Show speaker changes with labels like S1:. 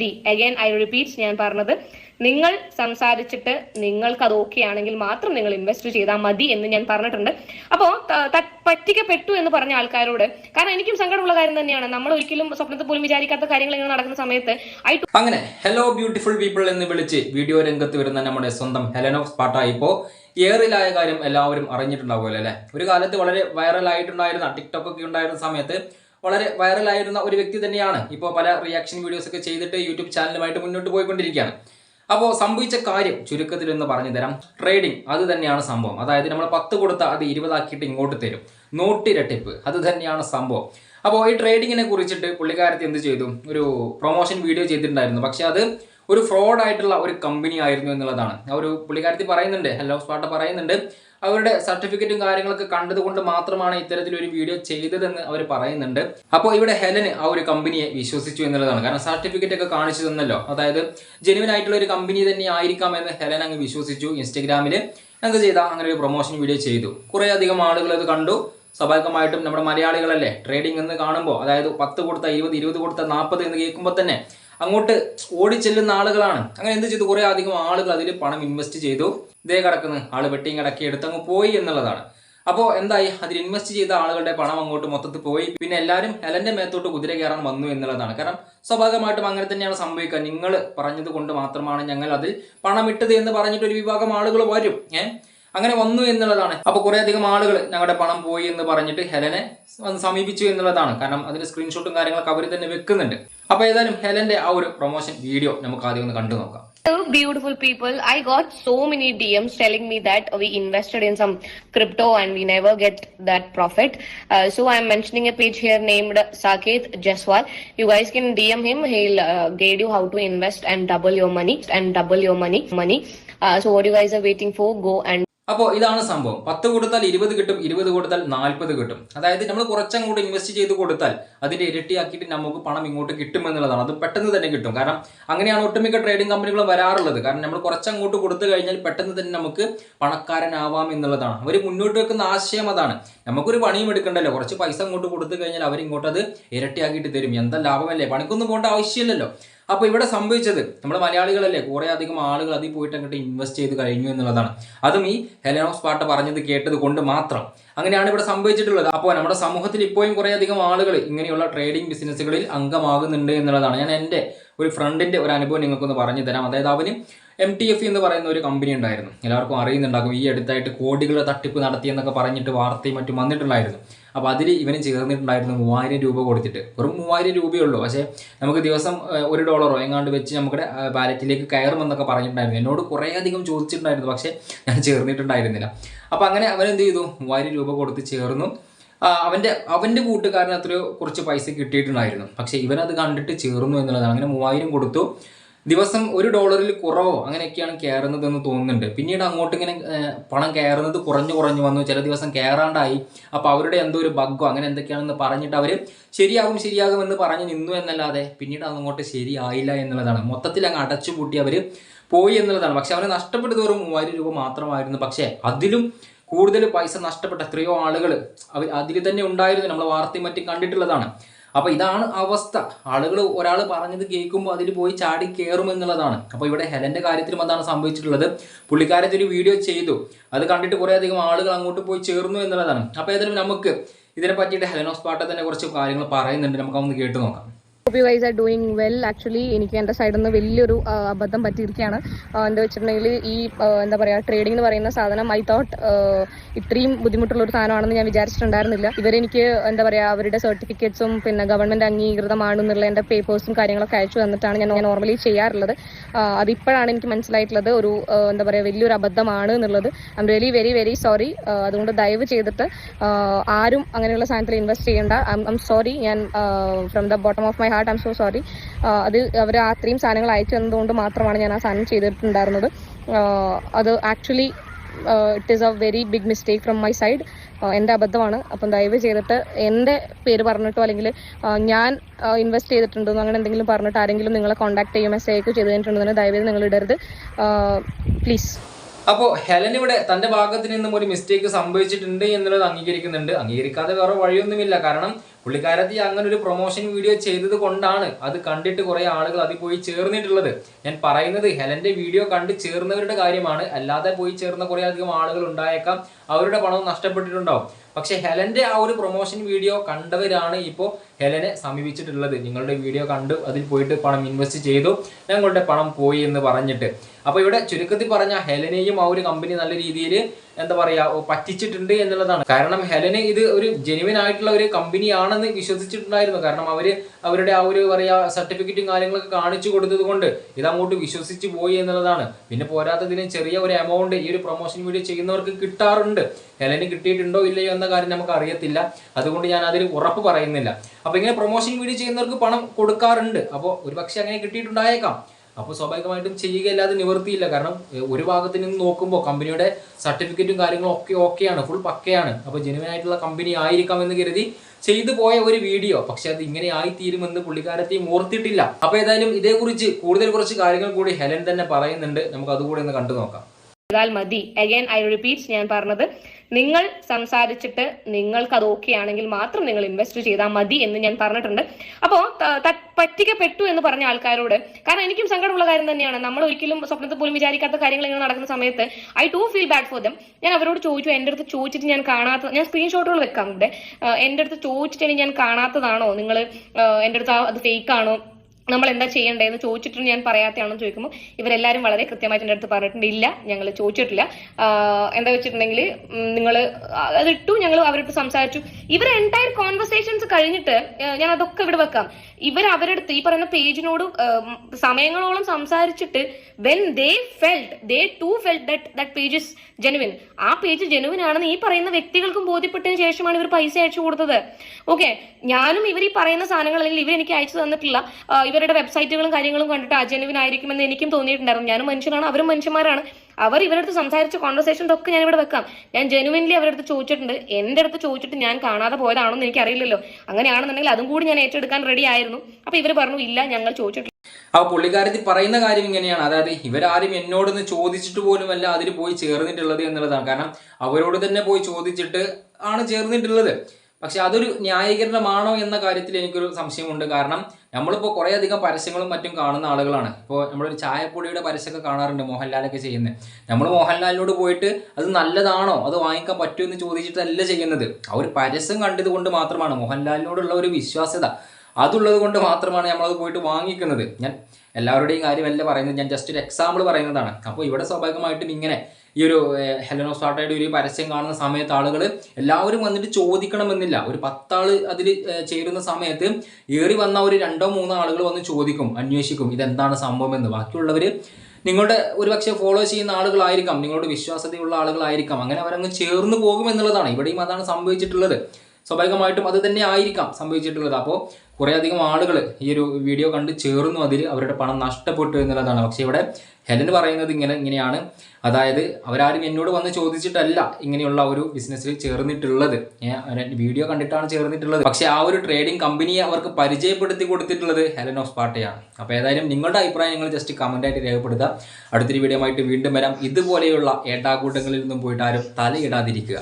S1: മതി. Again I repeat ഞാൻ പറഞ്ഞത് നിങ്ങൾ സംസാരിച്ചിട്ട് നിങ്ങൾക്ക് അത് ഓക്കെ ആണെങ്കിൽ മാത്രം നിങ്ങൾ ഇൻവെസ്റ്റ് ചെയ്താൽ മതി എന്ന് ഞാൻ പറഞ്ഞിട്ടുണ്ട്. അപ്പോ ത- ത- പറ്റിക്കപ്പെട്ടു എന്ന് പറഞ്ഞ ആൾക്കാരോട് കാരണം എനിക്കും സങ്കടമുള്ള കാര്യം തന്നെയാണ്. നമ്മൾ ഒരിക്കലും സ്വപ്നത്തിൽ പോലും വിചാരിക്കാത്ത കാര്യങ്ങൾ ഇങ്ങനെ നടക്കുന്ന സമയത്ത്
S2: അങ്ങനെ ഹലോ ബ്യൂട്ടിഫുൾ പീപ്പിൾ എന്ന് വിളിച്ച് വീഡിയോ രംഗത്ത് വരുന്ന നമ്മുടെ സ്വന്തം ഹെലൻ ഓഫ് സ്പാട്ട ഇപ്പോൾ ഏറിലായ കാര്യം എല്ലാവരും അറിഞ്ഞിട്ടുണ്ടാവുമല്ലോ അല്ലേ? ഒരു കാലത്ത് വളരെ വൈറലായിട്ടുണ്ടായിരുന്ന ടിക്ടോക്ക് ഒക്കെ ഉണ്ടായിരുന്ന സമയത്ത് വളരെ വൈറലായിരുന്ന ഒരു വ്യക്തി തന്നെയാണ്. ഇപ്പോൾ പല റിയാക്ഷൻ വീഡിയോസ് ഒക്കെ ചെയ്തിട്ട് യൂട്യൂബ് ചാനലുമായിട്ട് മുന്നോട്ട് പോയിക്കൊണ്ടിരിക്കുകയാണ്. അപ്പോൾ സംഭവിച്ച കാര്യം ചുരുക്കത്തിൽ എന്ന് പറഞ്ഞു തരാം. ട്രേഡിംഗ് അത് തന്നെയാണ് സംഭവം. അതായത് നമ്മൾ പത്ത് കൊടുത്ത അത് ഇരുപതാക്കിയിട്ട് ഇങ്ങോട്ട് തരും. നോട്ടിരട്ടിപ്പ് അത് തന്നെയാണ് സംഭവം. അപ്പോൾ ഈ ട്രേഡിങ്ങിനെ കുറിച്ചിട്ട് പുള്ളിക്കാരത്തി എന്ത് ചെയ്തു? ഒരു പ്രൊമോഷൻ വീഡിയോ ചെയ്തിട്ടുണ്ടായിരുന്നു. പക്ഷെ അത് ഒരു ഫ്രോഡ് ആയിട്ടുള്ള ഒരു കമ്പനി ആയിരുന്നു എന്നുള്ളതാണ്. ആ ഒരു പുള്ളിക്കാരത്തി പറയുന്നുണ്ട് ഹെല്ലോ സ്പാട്ട പറയുന്നുണ്ട്. അവരുടെ സർട്ടിഫിക്കറ്റും കാര്യങ്ങളൊക്കെ കണ്ടതുകൊണ്ട് മാത്രമാണ് ഇത്തരത്തിലൊരു വീഡിയോ ചെയ്തതെന്ന് അവർ പറയുന്നുണ്ട്. അപ്പോൾ ഇവിടെ ഹെലന് ആ ഒരു കമ്പനിയെ വിശ്വസിച്ചു എന്നുള്ളതാണ്. കാരണം സർട്ടിഫിക്കറ്റ് ഒക്കെ കാണിച്ചു തന്നല്ലോ അതായത് ജെനുവിൻ ആയിട്ടുള്ള ഒരു കമ്പനി തന്നെ ആയിരിക്കാം എന്ന് ഹെലൻ അങ്ങ് വിശ്വസിച്ചു ഇൻസ്റ്റഗ്രാമിൽ എന്ത് ചെയ്താൽ അങ്ങനെ ഒരു പ്രൊമോഷൻ വീഡിയോ ചെയ്തു. കുറേ അധികം ആളുകൾ അത് കണ്ടു. സ്വാഭാവികമായിട്ടും നമ്മുടെ മലയാളികളല്ലേ ട്രേഡിംഗ് എന്ന് കാണുമ്പോൾ അതായത് പത്ത് കൊടുത്ത ഇരുപത് ഇരുപത് കൊടുത്ത നാൽപ്പത് എന്ന് കേൾക്കുമ്പോൾ തന്നെ അങ്ങോട്ട് ഓടിച്ചെല്ലുന്ന ആളുകളാണ്. അങ്ങനെ എന്ത് ചെയ്തു? കുറേ അധികം ആളുകൾ അതിൽ പണം ഇൻവെസ്റ്റ് ചെയ്തു. ഇതേ കിടക്കുന്നു. ആൾ വെട്ടിയും കിടക്കി എടുത്തങ്ങ് പോയി എന്നുള്ളതാണ്. അപ്പോൾ എന്തായി? അതിൽ ഇൻവെസ്റ്റ് ചെയ്ത ആളുകളുടെ പണം അങ്ങോട്ട് മൊത്തത്തിൽ പോയി. പിന്നെ എല്ലാവരും എലന്റെ മേത്തോട്ട് കുതിര കയറാൻ വന്നു എന്നുള്ളതാണ്. കാരണം സ്വാഭാവികമായിട്ടും അങ്ങനെ തന്നെയാണ് സംഭവിക്കുക. നിങ്ങൾ പറഞ്ഞത് കൊണ്ട് മാത്രമാണ് ഞങ്ങൾ അതിൽ പണം ഇട്ടത് എന്ന് പറഞ്ഞിട്ട് ഒരു വിഭാഗം ആളുകൾ വരും. ഏഹ്? അങ്ങനെ വന്നു എന്നുള്ളതാണ് അപ്പോൾ കുറേ അധികം ആളുകൾ ഞങ്ങളുടെ പണം പോയി എന്ന് പറഞ്ഞിട്ട് ഹെലനെ വന്ന് സമീപിച്ചു എന്നുള്ളതാണ് കാരണം അതിന്റെ സ്ക്രീൻഷോട്ടും കാര്യങ്ങളൊക്കെ അവർ തന്നെ വെക്കുന്നുണ്ട് അപ്പോൾ ഏതായാലും ഹെലന്റെ ആ ഒരു പ്രൊമോഷൻ വീഡിയോ നമുക്ക് ആദ്യം ഒന്ന് കണ്ടു നോക്കാം
S1: beautiful people. I got so many DMs telling me that we invested in some crypto and we never get that profit. Uh, so am mentioning a page here named Saket Jaswal. You guys can DM him. He'll uh, guide you how to invest and double your money and double your money money. Uh, so what you guys are waiting for? Go and
S2: അപ്പോൾ ഇതാണ് സംഭവം. പത്ത് കൊടുത്താൽ ഇരുപത് കിട്ടും ഇരുപത് കൊടുത്താൽ നാൽപ്പത് കിട്ടും. അതായത് നമ്മൾ കുറച്ചങ്ങോട്ട് ഇൻവെസ്റ്റ് ചെയ്ത് കൊടുത്താൽ അതിന്റെ ഇരട്ടിയാക്കിയിട്ട് നമുക്ക് പണം ഇങ്ങോട്ട് കിട്ടും എന്നുള്ളതാണ് അത് പെട്ടെന്ന് തന്നെ കിട്ടും. കാരണം അങ്ങനെയാണ് ഒട്ടുമിക്ക ട്രേഡിംഗ് കമ്പനികളും വരാറുള്ളത്. കാരണം നമ്മൾ കുറച്ചങ്ങോട്ട് കൊടുത്തു കഴിഞ്ഞാൽ പെട്ടെന്ന് തന്നെ നമുക്ക് പണക്കാരനാവാം എന്നുള്ളതാണ്. അവർ മുന്നോട്ട് വെക്കുന്ന ആശയം അതാണ്. നമുക്കൊരു പണിയും എടുക്കണ്ടല്ലോ. കുറച്ച് പൈസ അങ്ങോട്ട് കൊടുത്തു കഴിഞ്ഞാൽ അവരിങ്ങോട്ട് അത് ഇരട്ടിയാക്കിയിട്ട് തരും. എന്താ ലാഭമല്ലേ? പണിക്കൊന്നും പോകേണ്ട ആവശ്യമില്ലല്ലോ. അപ്പോൾ ഇവിടെ സംഭവിച്ചത് നമ്മുടെ മലയാളികളല്ലേ കുറേ അധികം ആളുകൾ അതിൽ പോയിട്ട് അങ്ങോട്ട് ഇൻവെസ്റ്റ് ചെയ്ത് കഴിഞ്ഞു എന്നുള്ളതാണ്. അതും ഈ ഹെലനോസ് പാട്ട് പറഞ്ഞത് കേട്ടത് കൊണ്ട് മാത്രം. അങ്ങനെയാണ് ഇവിടെ സംഭവിച്ചിട്ടുള്ളത്. അപ്പോൾ നമ്മുടെ സമൂഹത്തിൽ ഇപ്പോഴും കുറേ അധികം ആളുകൾ ഇങ്ങനെയുള്ള ട്രേഡിംഗ് ബിസിനസ്സുകളിൽ അംഗമാകുന്നുണ്ട് എന്നുള്ളതാണ്. ഞാൻ എന്റെ ഒരു ഫ്രണ്ടിന്റെ ഒരു അനുഭവം നിങ്ങൾക്കൊന്ന് പറഞ്ഞു തരാം. അതായത് അവന് എം ടി എഫ് എന്ന് പറയുന്ന ഒരു കമ്പനി ഉണ്ടായിരുന്നു. എല്ലാവർക്കും അറിയുന്നുണ്ടാകും ഈ അടുത്തായിട്ട് കോടികളുടെ തട്ടിപ്പ് നടത്തിയെന്നൊക്കെ പറഞ്ഞിട്ട് വാർത്തയും മറ്റും വന്നിട്ടുണ്ടായിരുന്നു. അപ്പോൾ അതിൽ ഇവന് ചേർന്നിട്ടുണ്ടായിരുന്നു മൂവായിരം രൂപ കൊടുത്തിട്ട്. വെറും മൂവായിരം രൂപയേ ഉള്ളൂ പക്ഷേ നമുക്ക് ദിവസം ഒരു ഡോളറോ എങ്ങാണ്ട് വെച്ച് നമ്മുടെ ബാലറ്റിലേക്ക് കയറുമെന്നൊക്കെ പറഞ്ഞിട്ടുണ്ടായിരുന്നു. എന്നോട് കുറേ അധികം ചോദിച്ചിട്ടുണ്ടായിരുന്നു. പക്ഷേ ഞാൻ ചേർന്നിട്ടുണ്ടായിരുന്നില്ല. അപ്പോൾ അങ്ങനെ അവൻ എന്ത് ചെയ്തു? മൂവായിരം രൂപ കൊടുത്ത് ചേർന്നു. അവന്റെ അവന്റെ കൂട്ടുകാരന് അത്രയോ കുറച്ച് പൈസ കിട്ടിയിട്ടുണ്ടായിരുന്നു. പക്ഷേ ഇവനത് കണ്ടിട്ട് ചേർന്നു എന്നുള്ളതാണ്. അങ്ങനെ മൂവായിരം കൊടുത്തു. ദിവസം ഒരു ഡോളറിൽ കുറവോ അങ്ങനെയൊക്കെയാണ് കയറുന്നതെന്ന് തോന്നുന്നുണ്ട്. പിന്നീട് അങ്ങോട്ട് ഇങ്ങനെ പണം കയറുന്നത് കുറഞ്ഞു കുറഞ്ഞു വന്നു. ചില ദിവസം കയറാണ്ടായി. അപ്പോൾ അവരുടെ എന്തോ ഒരു ബഗ്ഗോ അങ്ങനെ എന്തൊക്കെയാണെന്ന് പറഞ്ഞിട്ട് അവർ ശരിയാകും ശരിയാകും എന്ന് പറഞ്ഞ് നിന്നു എന്നല്ലാതെ പിന്നീട് അങ്ങോട്ട് ശരിയായില്ല എന്നുള്ളതാണ്. മൊത്തത്തിൽ അങ്ങ് അടച്ചു പൂട്ടി അവർ പോയി എന്നുള്ളതാണ്. പക്ഷെ അവന് നഷ്ടപ്പെട്ടത് വെറും മൂവായിരം രൂപ മാത്രമായിരുന്നു. പക്ഷേ അതിലും കൂടുതൽ പൈസ നഷ്ടപ്പെട്ട എത്രയോ ആളുകൾ അവർ അതിൽ തന്നെ ഉണ്ടായിരുന്നു. നമ്മൾ വാർത്തയും മറ്റും കണ്ടിട്ടുള്ളതാണ്. അപ്പോൾ ഇതാണ് അവസ്ഥ. ആളുകൾ ഒരാൾ പറഞ്ഞത് കേൾക്കുമ്പോൾ അതിൽ പോയി ചാടി കയറും എന്നുള്ളതാണ്. അപ്പോൾ ഇവിടെ ഹെലന്റെ കാര്യത്തിലും അതാണ് സംഭവിച്ചിട്ടുള്ളത്. പുള്ളിക്കാരത്തിൽ ഒരു വീഡിയോ ചെയ്തു. അത് കണ്ടിട്ട് കുറേ അധികം ആളുകൾ അങ്ങോട്ട് പോയി ചേർന്നു എന്നുള്ളതാണ്. അപ്പോൾ ഏതായാലും നമുക്ക് ഇതിനെ പറ്റിയിട്ട് ഹെലനോസ് പാട്ട തന്നെ കുറച്ച് കാര്യങ്ങൾ പറയുന്നുണ്ട്. നമുക്ക് അതൊന്ന് കേട്ട് നോക്കാം.
S1: Hope you guys are doing well actually എനിക്ക് എന്റെ സൈഡിൽ നിന്ന് വലിയൊരു അബദ്ധം പറ്റിയിരിക്കുകയാണ്. എന്താ വെച്ചിട്ടുണ്ടെങ്കിൽ ഈ എന്താ പറയുക ട്രേഡിംഗ് എന്ന് പറയുന്ന സാധനം ഐ തോട്ട് ഇത്രയും ബുദ്ധിമുട്ടുള്ള ഒരു സാധനമാണെന്ന് ഞാൻ വിചാരിച്ചിട്ടുണ്ടായിരുന്നില്ല. ഇവരെനിക്ക് എന്താ പറയുക അവരുടെ സർട്ടിഫിക്കറ്റ്സും പിന്നെ ഗവൺമെന്റ് അംഗീകൃതമാണെന്നുള്ള എന്റെ പേപ്പേഴ്സും കാര്യങ്ങളൊക്കെ അയച്ചു തന്നിട്ടാണ് ഞാൻ നോർമലി ചെയ്യാറുള്ളത്. അതിപ്പോഴാണ് എനിക്ക് മനസ്സിലായിട്ടുള്ളത് ഒരു എന്താ പറയുക വലിയൊരു അബദ്ധമാണ് എന്നുള്ളത്. I am really very very sorry അതുകൊണ്ട് ദയവ് ചെയ്തിട്ട് ആരും അങ്ങനെയുള്ള സാധനത്തിൽ ഇൻവെസ്റ്റ് ചെയ്യേണ്ട. ഐ എം സോറി ഞാൻ from the bottom of my heart I am so sorry അത് അവർ അത്രയും സാധനങ്ങൾ അയച്ചു തന്നതുകൊണ്ട് മാത്രമാണ് ഞാൻ ആ സാധനം ചെയ്തിട്ടുണ്ടായിരുന്നത്. അത് actually it is a very big mistake from my side എന്റെ അബദ്ധമാണ്. അപ്പം ദയവ് ചെയ്തിട്ട് എന്റെ പേര് പറഞ്ഞിട്ടോ അല്ലെങ്കിൽ ഞാൻ ഇൻവെസ്റ്റ് ചെയ്തിട്ടുണ്ടെന്നോ അങ്ങനെ എന്തെങ്കിലും പറഞ്ഞിട്ട് ആരെങ്കിലും നിങ്ങളെ കോൺടാക്ട് ചെയ്യുമോ മെസ്സേജ് ഒക്കെ ചെയ്ത് കഴിഞ്ഞിട്ടുണ്ടെന്ന് ദയവേത് നിങ്ങൾ ഇടരുത്. പ്ലീസ്
S2: അപ്പോൾ ഹെലൻ ഇവിടെ തന്റെ ഭാഗത്ത് നിന്നും ഒരു മിസ്റ്റേക്ക് സംഭവിച്ചിട്ടുണ്ട് എന്നുള്ളത് അംഗീകരിക്കുന്നുണ്ട്. അംഗീകരിക്കാതെ വേറെ വഴിയൊന്നുമില്ല. കാരണം പുള്ളിക്കാരത്തി അങ്ങനെ ഒരു പ്രൊമോഷൻ വീഡിയോ ചെയ്തത് കൊണ്ടാണ് അത് കണ്ടിട്ട് കുറേ ആളുകൾ അതിൽ പോയി ചേർന്നിട്ടുള്ളത്. ഞാൻ പറയുന്നത് ഹെലന്റെ വീഡിയോ കണ്ട് ചേർന്നവരുടെ കാര്യമാണ്. അല്ലാതെ പോയി ചേർന്ന കുറേ അധികം ആളുകൾ ഉണ്ടായേക്കാം. അവരുടെ പണവും നഷ്ടപ്പെട്ടിട്ടുണ്ടാവും. പക്ഷെ ഹെലന്റെ ആ ഒരു പ്രൊമോഷൻ വീഡിയോ കണ്ടവരാണ് ഇപ്പോൾ ഹെലനെ സമീപിച്ചിട്ടുള്ളത്. നിങ്ങളുടെ വീഡിയോ കണ്ടു അതിൽ പോയിട്ട് പണം ഇൻവെസ്റ്റ് ചെയ്തു. ഞങ്ങളുടെ പണം പോയി എന്ന് പറഞ്ഞിട്ട്. അപ്പോൾ ഇവിടെ ചുരുക്കത്തിൽ പറഞ്ഞ ഹെലനെയും ആ ഒരു കമ്പനി നല്ല രീതിയിൽ എന്താ പറയാ പറ്റിച്ചിട്ടുണ്ട് എന്നുള്ളതാണ്. കാരണം ഹെലന് ഇത് ഒരു ജെനുവിൻ ആയിട്ടുള്ള ഒരു കമ്പനിയാണെന്ന് വിശ്വസിച്ചിട്ടുണ്ടായിരുന്നു. കാരണം അവർ അവരുടെ ആ ഒരു പറയാ സർട്ടിഫിക്കറ്റും കാര്യങ്ങളൊക്കെ കാണിച്ചു കൊടുത്തത് കൊണ്ട് ഇത് അങ്ങോട്ട് വിശ്വസിച്ച് പോയി എന്നുള്ളതാണ്. പിന്നെ പോരാത്തതിന് ചെറിയ ഒരു എമൗണ്ട് ഈ ഒരു പ്രൊമോഷൻ വീഡിയോ ചെയ്യുന്നവർക്ക് കിട്ടാറുണ്ട്. ഹെലന് കിട്ടിയിട്ടുണ്ടോ ഇല്ലയോ എന്ന കാര്യം നമുക്ക് അറിയത്തില്ല. അതുകൊണ്ട് ഞാൻ അതിൽ ഉറപ്പ് പറയുന്നില്ല. അപ്പോൾ ഇങ്ങനെ പ്രൊമോഷൻ വീഡിയോ ചെയ്യുന്നവർക്ക് പണം കൊടുക്കാറുണ്ട്. അപ്പോൾ ഒരു അങ്ങനെ കിട്ടിയിട്ടുണ്ടായേക്കാം. അപ്പോൾ സ്വാഭാവികമായിട്ടും ചെയ്യുകയല്ലാതെ നിവർത്തിയില്ല. കാരണം ഒരു ഭാഗത്ത് നിന്ന് നോക്കുമ്പോൾ കമ്പനിയുടെ സർട്ടിഫിക്കറ്റും കാര്യങ്ങളും ഒക്കെ ഓക്കെയാണ് ഫുൾ പക്കയാണ്. അപ്പോൾ ജെനുവൻ ആയിട്ടുള്ള കമ്പനി ആയിരിക്കാം എന്ന് കരുതി ചെയ്തു പോയ ഒരു വീഡിയോ. പക്ഷെ അത് ഇങ്ങനെ ആയിത്തീരുമെന്ന് പുള്ളിക്കാരത്തെയും ഓർത്തിട്ടില്ല. അപ്പോൾ ഏതായാലും ഇതേക്കുറിച്ച് കൂടുതൽ കുറച്ച് കാര്യങ്ങൾ കൂടി ഹെലൻ തന്നെ പറയുന്നുണ്ട്. നമുക്ക് അതുകൂടി ഒന്ന് കണ്ടു നോക്കാം
S1: മതി. അഗൈൻ ഐ റിപ്പീറ്റ് ഞാൻ പറഞ്ഞത്. നിങ്ങൾ സംസാരിച്ചിട്ട് നിങ്ങൾക്ക് അത് ഓക്കെ ആണെങ്കിൽ മാത്രം നിങ്ങൾ ഇൻവെസ്റ്റ് ചെയ്താൽ മതി എന്ന് ഞാൻ പറഞ്ഞിട്ടുണ്ട്. അപ്പോൾ പറ്റിക്കപ്പെട്ടു എന്ന് പറഞ്ഞ ആൾക്കാരോട് കാരണം എനിക്കും സങ്കടമുള്ള കാര്യം തന്നെയാണ്. നമ്മൾ ഒരിക്കലും സ്വപ്നത്തിൽ പോലും വിചാരിക്കാത്ത കാര്യങ്ങൾ ഇങ്ങനെ നടക്കുന്ന സമയത്ത് I too feel bad for them ഞാൻ അവരോട് ചോദിച്ചു എന്റെ അടുത്ത് ചോദിച്ചിട്ട് ഞാൻ കാണാത്ത ഞാൻ സ്ക്രീൻഷോട്ടുകൾ വെക്കാം ഇവിടെ എന്റെ അടുത്ത് ചോദിച്ചിട്ട് ഞാൻ കാണാത്തതാണോ? നിങ്ങൾ എന്റെ അടുത്ത് അത് ഫേക്ക് ആണോ? നമ്മൾ എന്താ ചെയ്യേണ്ടതെന്ന് ചോദിച്ചിട്ട് ഞാൻ പറയാത്തയാണെന്ന് ചോദിക്കുമ്പോൾ ഇവരെല്ലാവരും വളരെ കൃത്യമായിട്ട് എന്റെ അടുത്ത് പറഞ്ഞിട്ടുണ്ട് ഇല്ല ഞങ്ങൾ ചോദിച്ചിട്ടില്ല. എന്താ വെച്ചിട്ടുണ്ടെങ്കിൽ നിങ്ങൾ അതിട്ടു ഞങ്ങൾ അവരുടെ സംസാരിച്ചു. ഇവർ എന്റയർ കോൺവെർസേഷൻസ് കഴിഞ്ഞിട്ട് ഞാൻ അതൊക്കെ ഇവിടെ വെക്കാം. ഇവർ അവരുടെ ഈ പറയുന്ന പേജിനോട് സമയങ്ങളോളം സംസാരിച്ചിട്ട് when they felt they too felt that that page is genuine ആ പേജ് ജെനുവിൻ ആണെന്ന് ഈ പറയുന്ന വ്യക്തികൾക്കും ബോധ്യപ്പെട്ടതിന് ശേഷമാണ് ഇവർ പൈസ അയച്ചു കൊടുത്തത്. ഓക്കെ ഞാനും ഇവർ ഈ പറയുന്ന സാധനങ്ങൾ അല്ലെങ്കിൽ ഇവർ എനിക്ക് അയച്ചു തന്നിട്ടില്ല ഇവരുടെ വെബ്സൈറ്റുകളും കാര്യങ്ങളും കണ്ടിട്ട് ആ ജെനുവിൻ ആയിരിക്കുമെന്ന് എനിക്കും തോന്നിയിട്ടുണ്ടായിരുന്നു. ഞാനും മനുഷ്യനാണ് അവരും മനുഷ്യന്മാരാണ്. അവർ ഇവരുടെ അടുത്ത് സംസാരിച്ച കോൺവെർസേഷൻസ് ഒക്കെ ഞാൻ ഇവിടെ വെക്കാം. ഞാൻ ജെനുവിൻലി അവരുടെ അടുത്ത് ചോദിച്ചിട്ടുണ്ട്. എന്റെ അടുത്ത് ചോദിച്ചിട്ട് ഞാൻ കാണാതെ പോയതാണെന്ന് എനിക്ക് അറിയില്ലല്ലോ അങ്ങനെയാണെന്നുണ്ടെങ്കിൽ അതും കൂടി ഞാൻ ഏറ്റെടുക്കാൻ റെഡി ആയിരുന്നു. അപ്പൊ ഇവർ പറഞ്ഞു ഇല്ല ഞങ്ങൾ ചോദിച്ചിട്ടില്ല.
S2: ആ പുള്ളിക്കാരത്തി പറയുന്ന കാര്യം ഇങ്ങനെയാണ്. അതായത് ഇവരാരും എന്നോടൊന്ന് ചോദിച്ചിട്ട് പോലുമല്ല അതിൽ പോയി ചേർന്നിട്ടുള്ളത് എന്നുള്ളതാണ്. കാരണം അവരോട് തന്നെ പോയി ചോദിച്ചിട്ട് ആണ് ചേർന്നിട്ടുള്ളത്. പക്ഷെ അതൊരു ന്യായീകരണമാണോ എന്ന കാര്യത്തിൽ എനിക്കൊരു സംശയമുണ്ട്. കാരണം നമ്മളിപ്പോൾ കുറേ അധികം പരസ്യങ്ങളും മറ്റും കാണുന്ന ആളുകളാണ്. ഇപ്പോൾ നമ്മളൊരു ചായപ്പൊടിയുടെ പരസ്യമൊക്കെ കാണാറുണ്ട് മോഹൻലാലൊക്കെ ചെയ്യുന്നത്. നമ്മൾ മോഹൻലാലിനോട് പോയിട്ട് അത് നല്ലതാണോ? അത് വാങ്ങിക്കാൻ പറ്റുമോ എന്ന് ചോദിച്ചിട്ടല്ല ചെയ്യുന്നത്. ആ ഒരു പരസ്യം കണ്ടത് കൊണ്ട് മാത്രമാണ്. മോഹൻലാലിനോടുള്ള ഒരു വിശ്വാസ്യത അതുള്ളത് കൊണ്ട് മാത്രമാണ് നമ്മളത് പോയിട്ട് വാങ്ങിക്കുന്നത്. ഞാൻ എല്ലാവരുടെയും കാര്യമല്ല പറയുന്നത്. ഞാൻ ജസ്റ്റ് ഒരു എക്സാമ്പിൾ പറയുന്നതാണ്. അപ്പോൾ ഇവിടെ സ്വാഭാവികമായിട്ടും ഇങ്ങനെ ഈ ഒരു ഹെലനോസ്റ്റാട്ടയുടെ ഒരു പരസ്യം കാണുന്ന സമയത്ത് ആളുകൾ എല്ലാവരും വന്നിട്ട് ചോദിക്കണമെന്നില്ല. ഒരു പത്താൾ അതിൽ ചേരുന്ന സമയത്ത് ഏറി വന്ന ഒരു രണ്ടോ മൂന്നോ ആളുകൾ വന്ന് ചോദിക്കും അന്വേഷിക്കും ഇതെന്താണ് സംഭവം എന്ന്. ബാക്കിയുള്ളവർ നിങ്ങളുടെ ഒരുപക്ഷെ ഫോളോ ചെയ്യുന്ന ആളുകളായിരിക്കാം നിങ്ങളുടെ വിശ്വാസതയുള്ള ആളുകളായിരിക്കാം. അങ്ങനെ അവരങ്ങ് ചേർന്ന് പോകും എന്നുള്ളതാണ് ഇവിടെയും അതാണ് സംഭവിച്ചിട്ടുള്ളത്. സ്വാഭാവികമായിട്ടും അത് തന്നെ ആയിരിക്കാം സംഭവിച്ചിട്ടുള്ളത്. അപ്പോൾ കുറേ അധികം ആളുകൾ ഈ ഒരു വീഡിയോ കണ്ട് ചേർന്നു അതിൽ അവരുടെ പണം നഷ്ടപ്പെട്ടു എന്നുള്ളതാണ്. പക്ഷേ ഇവിടെ ഹെലൻ പറയുന്നത് ഇങ്ങനെ ഇങ്ങനെയാണ്. അതായത് അവരാരും എന്നോട് വന്ന് ചോദിച്ചിട്ടല്ല ഇങ്ങനെയുള്ള ഒരു ബിസിനസ്സിൽ ചേർന്നിട്ടുള്ളത്. വീഡിയോ കണ്ടിട്ടാണ് ചേർന്നിട്ടുള്ളത്. പക്ഷേ ആ ഒരു ട്രേഡിംഗ് കമ്പനിയെ അവർക്ക് പരിചയപ്പെടുത്തി കൊടുത്തിട്ടുള്ളത് ഹെലൻ ഓഫ് സ്പാട്ടയാണ് അപ്പോൾ ഏതായാലും നിങ്ങളുടെ അഭിപ്രായം നിങ്ങൾ ജസ്റ്റ് കമന്റായിട്ട് രേഖപ്പെടുത്തുക. അടുത്തൊരു വീഡിയോ ആയിട്ട് വീണ്ടും വരാം. ഇതുപോലെയുള്ള ഏട്ടാക്കൂട്ടങ്ങളിൽ നിന്നും പോയിട്ട് ആരും തലയിടാതിരിക്കുക.